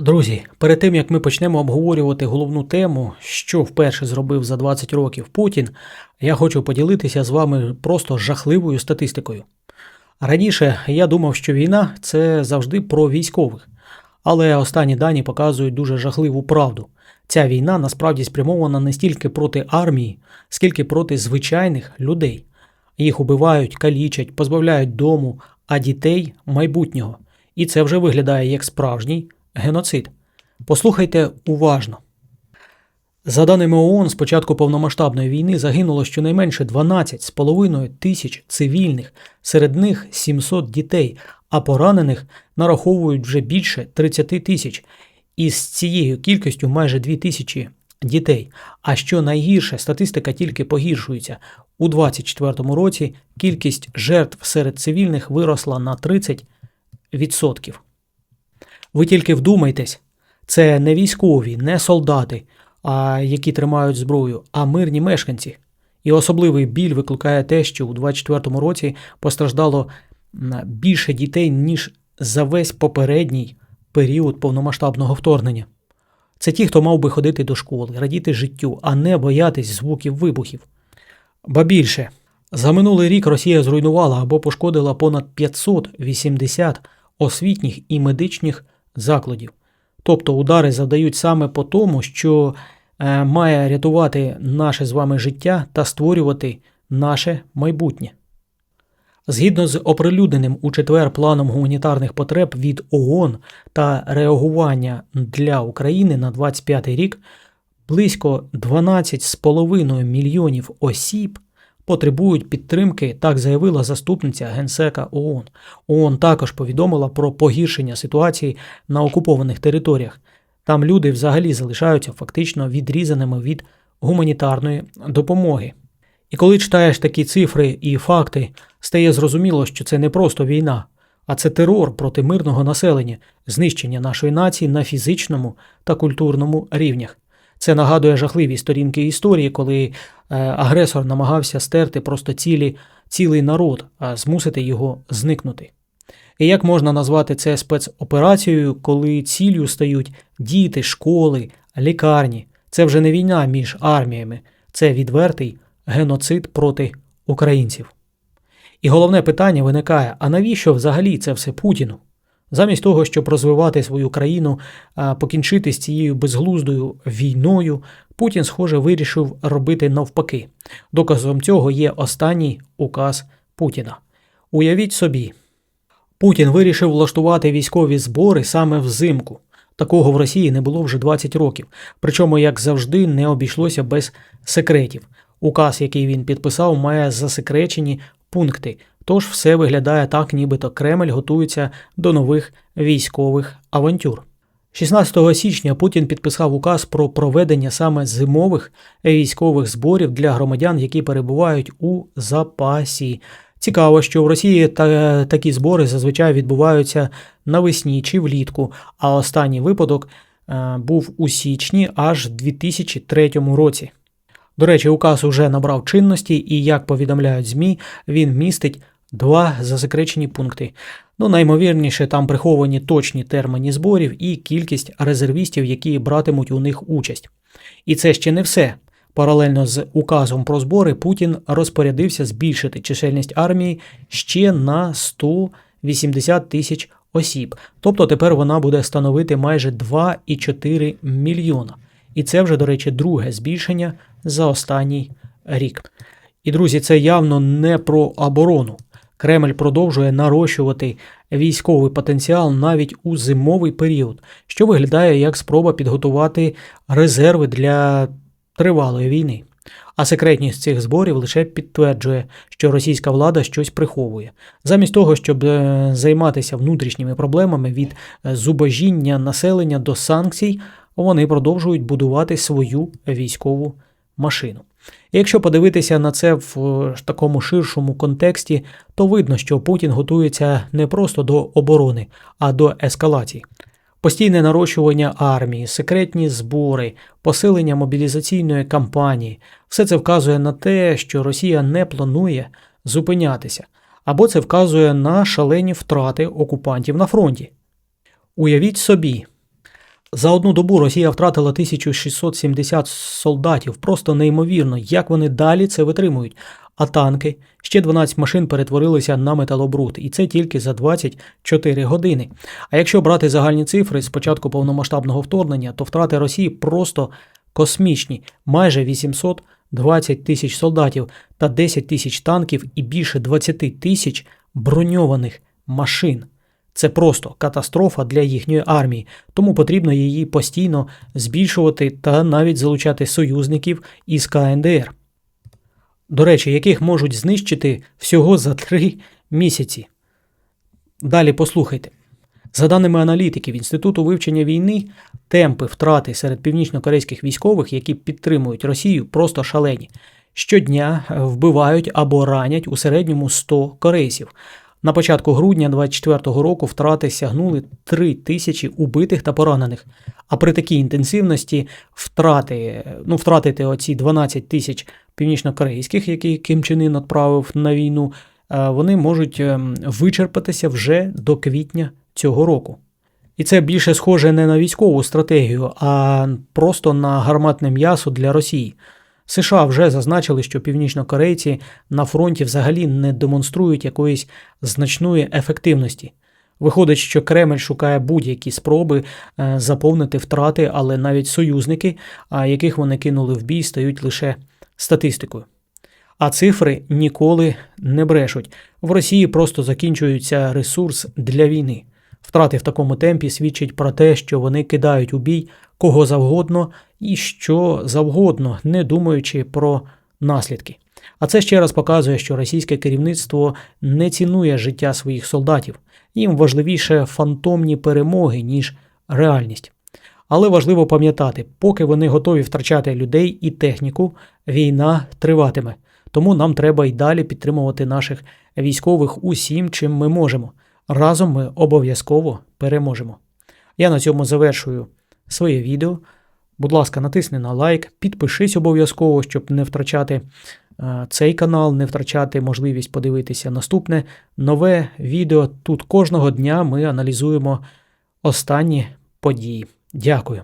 Друзі, перед тим як ми почнемо обговорювати головну тему, що вперше зробив за 20 років Путін, я хочу поділитися з вами просто жахливою статистикою. Раніше я думав, що війна це завжди про військових, але останні дані показують дуже жахливу правду. Ця війна насправді спрямована не стільки проти армії, скільки проти звичайних людей. Їх убивають, калічать, позбавляють дому, а дітей майбутнього. І це вже виглядає як справжній геноцид. Послухайте уважно. За даними ООН, з початку повномасштабної війни загинуло щонайменше 12,5 тисяч цивільних, серед них 700 дітей, а поранених нараховують вже більше 30 тисяч. І з цією кількістю майже 2 тисячі дітей. А що найгірше, статистика тільки погіршується. У 2024 році кількість жертв серед цивільних виросла на 30%. Ви тільки вдумайтесь, це не військові, не солдати, а які тримають зброю, а мирні мешканці. І особливий біль викликає те, що у 2024 році постраждало більше дітей, ніж за весь попередній період повномасштабного вторгнення. Це ті, хто мав би ходити до школи, радіти життю, а не боятись звуків вибухів. Ба більше, за минулий рік Росія зруйнувала або пошкодила понад 580 освітніх і медичних закладів. Тобто удари завдають саме по тому, що е, має рятувати наше з вами життя та створювати наше майбутнє. Згідно з оприлюдненим у четвер планом гуманітарних потреб від ООН та реагування для України на 25 рік, близько 12,5 мільйонів осіб потребують підтримки, так заявила заступниця генсека ООН. ООН також повідомила про погіршення ситуації на окупованих територіях. Там люди взагалі залишаються фактично відрізаними від гуманітарної допомоги. І коли читаєш такі цифри і факти, стає зрозуміло, що це не просто війна, а це терор проти мирного населення, знищення нашої нації на фізичному та культурному рівнях. Це нагадує жахливі сторінки історії, коли е, агресор намагався стерти просто цілі, цілий народ, а змусити його зникнути. І як можна назвати це спецоперацією, коли ціллю стають діти, школи, лікарні? Це вже не війна між арміями, це відвертий геноцид проти українців. І головне питання виникає: а навіщо взагалі це все Путіну? Замість того, щоб розвивати свою країну, покінчити з цією безглуздою війною, Путін, схоже, вирішив робити навпаки. Доказом цього є останній указ Путіна. Уявіть собі, Путін вирішив влаштувати військові збори саме взимку. Такого в Росії не було вже 20 років. Причому, як завжди, не обійшлося без секретів. Указ, який він підписав, має засекречені пункти. Тож все виглядає так, нібито Кремль готується до нових військових авантюр. 16 січня Путін підписав указ про проведення саме зимових військових зборів для громадян, які перебувають у запасі. Цікаво, що в Росії та, такі збори зазвичай відбуваються навесні чи влітку, а останній випадок е, був у січні аж 2003 році. До речі, указ уже набрав чинності, і як повідомляють ЗМІ, він містить два засекречені пункти. Ну, наймовірніше, там приховані точні терміни зборів і кількість резервістів, які братимуть у них участь. І це ще не все. Паралельно з указом про збори Путін розпорядився збільшити чисельність армії ще на 180 тисяч осіб. Тобто тепер вона буде становити майже 2,4 мільйона. І це вже, до речі, друге збільшення за останній рік. І друзі, це явно не про оборону. Кремль продовжує нарощувати військовий потенціал навіть у зимовий період, що виглядає як спроба підготувати резерви для тривалої війни. А секретність цих зборів лише підтверджує, що російська влада щось приховує. Замість того, щоб е, займатися внутрішніми проблемами від е, зубожіння населення до санкцій, вони продовжують будувати свою військову машину. І якщо подивитися на це в е, такому ширшому контексті, то видно, що Путін готується не просто до оборони, а до ескалації. Постійне нарощування армії, секретні збори, посилення мобілізаційної кампанії все це вказує на те, що Росія не планує зупинятися, або це вказує на шалені втрати окупантів на фронті. Уявіть собі, За одну добу Росія втратила 1670 солдатів. Просто неймовірно, як вони далі це витримують. А танки, ще 12 машин перетворилися на металобрухт, і це тільки за 24 години. А якщо брати загальні цифри з початку повномасштабного вторгнення, то втрати Росії просто космічні майже 820 тисяч солдатів та 10 тисяч танків і більше 20 тисяч броньованих машин. Це просто катастрофа для їхньої армії, тому потрібно її постійно збільшувати та навіть залучати союзників із КНДР. До речі, яких можуть знищити всього за три місяці. Далі послухайте. За даними аналітиків Інституту вивчення війни, темпи втрати серед північнокорейських військових, які підтримують Росію, просто шалені. Щодня вбивають або ранять у середньому 100 корейців. На початку грудня 2024 року втрати сягнули 3 тисячі убитих та поранених. А при такій інтенсивності втрати, ну, втратити оці 12 тисяч північнокорейських, які Ким Чен Ін відправив на війну, е, вони можуть ем, вичерпатися вже до квітня цього року. І це більше схоже не на військову стратегію, а просто на гарматне м'ясо для Росії. США вже зазначили, що північнокорейці на фронті взагалі не демонструють якоїсь значної ефективності. Виходить, що Кремль шукає будь-які спроби е, заповнити втрати, але навіть союзники, яких вони кинули в бій, стають лише статистикою. А цифри ніколи не брешуть. В Росії просто закінчується ресурс для війни. Втрати в такому темпі свідчать про те, що вони кидають у бій кого завгодно і що завгодно, не думаючи про наслідки. А це ще раз показує, що російське керівництво не цінує життя своїх солдатів. Їм важливіше фантомні перемоги, ніж реальність. Але важливо пам'ятати, поки вони готові втрачати людей і техніку, війна триватиме. Тому нам треба й далі підтримувати наших військових усім, чим ми можемо. Разом ми обов'язково переможемо. Я на цьому завершую своє відео. Будь ласка, натисни на лайк, підпишись обов'язково, щоб не втрачати е, цей канал, не втрачати можливість подивитися наступне нове відео. Тут кожного дня ми аналізуємо останні події. Дякую.